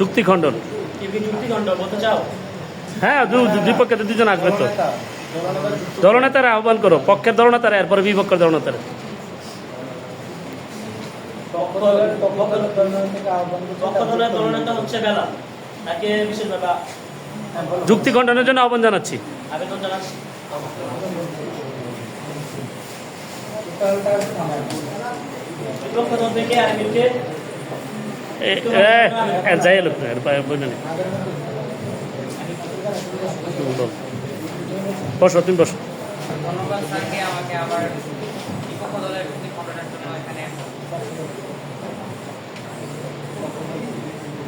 চুক্তি খণ্ডন। কি যুক্তিখণ্ড বলতে চাও? হ্যাঁ দুই পক্ষে তো দুজন আসবে তো। দলনেতা, দলনেতা দলনেতারা আহ্বান করো পক্ষের দলনেতারা এরপরে বিপক্ষের দলনেতারা। যুক্তি খণ্ডনের জন্য আহ্বান জানাচ্ছি। আবেদন যাই। বসো তুমি বসো ধন্যবাদ আমাকে আবার বিপক্ষ দলের ঘটনার জন্য এখানে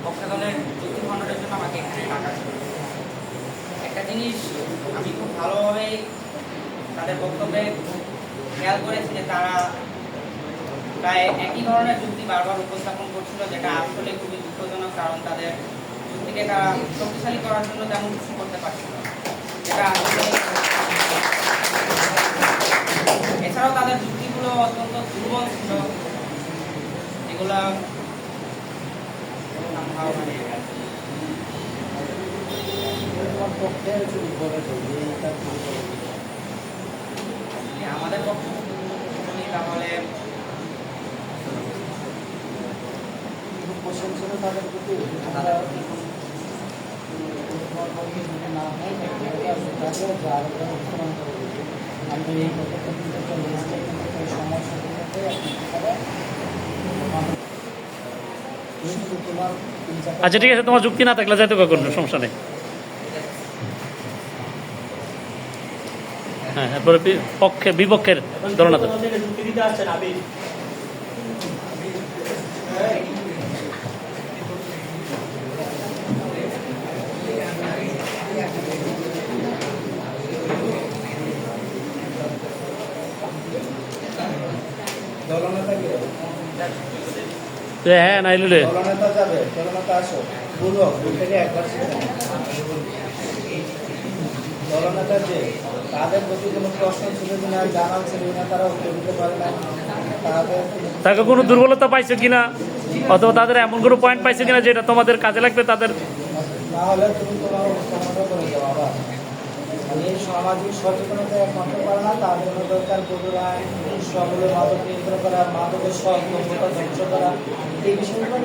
পক্ষ দলের যুক্তি খণ্ডনের জন্য আমাকে এখানে ডাকা একটা জিনিস আমি খুব ভালোভাবেই তাদের বক্তব্যে খেয়াল করেছি যে তারা প্রায় একই ধরনের যুক্তি বারবার উপস্থাপন করছিল, যেটা আসলে খুবই দুঃখজনক, কারণ তাদের যুক্তিকে তারা শক্তিশালী করার জন্য তেমন কিছু করতে পারছিল যেটা এছাড়াও তাদের যুক্তিগুলো অত্যন্ত দুর্বল ছিল। এগুলো মানে আমাদের পক্ষে তাহলে কোশ্চেন ছিল তাদের প্রতি আমরা না হয় যে উত্তরণ করে। এই কিন্তু আচ্ছা ঠিক আছে তোমার যুক্তি না থাকলে যাইতে কোনো সমস্যা নেই। হ্যাঁ এরপরে বি- পক্ষে বিপক্ষের এখন দলনেতা বিপক্ষ দল থেকে যুক্তি দিতে আসছেন আবির দলনেতা কি এ, হ্যাঁ নাইলুলে দলনেতা যাবে দলনেতা আসো। বলো বইটাকে একবার দলনেতা যে তাদের প্রতি কোনো প্রশ্ন ছিল কিনা জানাল ছিল কিনা তারা উত্তর দিতে পারে না তাকে কোনো দুর্বলতা পাইছো কিনা অথবা তাদের এমন কোনো পয়েন্ট পাইছো কিনা যেটা তোমাদের কাজে লাগবে তাদের না হলে তুমি তোমার সমাধান করে যাও আবার। এই সামাজিক সচেতনতা একমাত্র করে না তার জন্য দরকার আইন সকলে মাদক নিয়ন্ত্রণ করা, মাদকের সব ধ্বংস করা, এই বিষয়গুলো